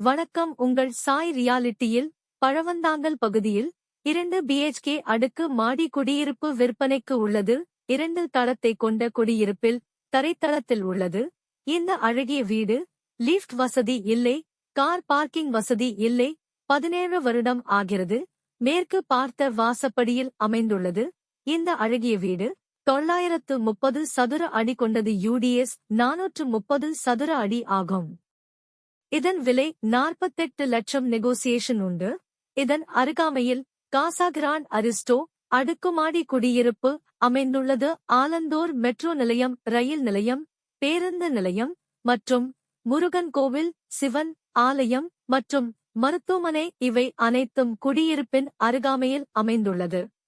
வணக்கம். உங்கள் சாய் ரியாலிட்டியில் பழவந்தாங்கல் பகுதியில் இரண்டு பிஹெச்கே அடுக்கு மாடி குடியிருப்பு விற்பனைக்கு உள்ளது. இரண்டு தளத்தை கொண்ட குடியிருப்பில் தரைத்தளத்தில் உள்ளது. இந்த அழகிய வீடு லிஃப்ட் வசதி இல்லை. கார் பார்க்கிங் வசதி இல்லை. பதினேழு வருடம் ஆகிறது. மேற்கு பார்த்த வாசப்படியில் அமைந்துள்ளது. இந்த அழகிய வீடு தொள்ளாயிரத்து முப்பது சதுர அடி கொண்டது யூடிஎஸ் நானூற்று முப்பது சதுர அடி ஆகும். இதன் விலை நாற்பத்தெட்டு லட்சம் நெகோசியேஷன் உண்டு. இதன் அருகாமையில் காசாகிரான் அரிஸ்டோ அடுக்குமாடி குடியிருப்பு அமைந்துள்ளது. ஆலந்தூர் மெட்ரோ நிலையம் ரயில் நிலையம் பேருந்து நிலையம் மற்றும் முருகன் கோவில் சிவன் ஆலயம் மற்றும் மருத்துவமனை இவை அனைத்தும் குடியிருப்பின் அருகாமையில் அமைந்துள்ளது.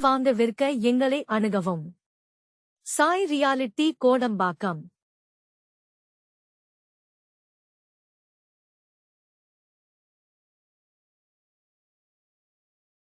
வாங்க விற்க எங்களை அணுகவும். சாய் ரியாலிட்டி கோடம்பாக்கம்.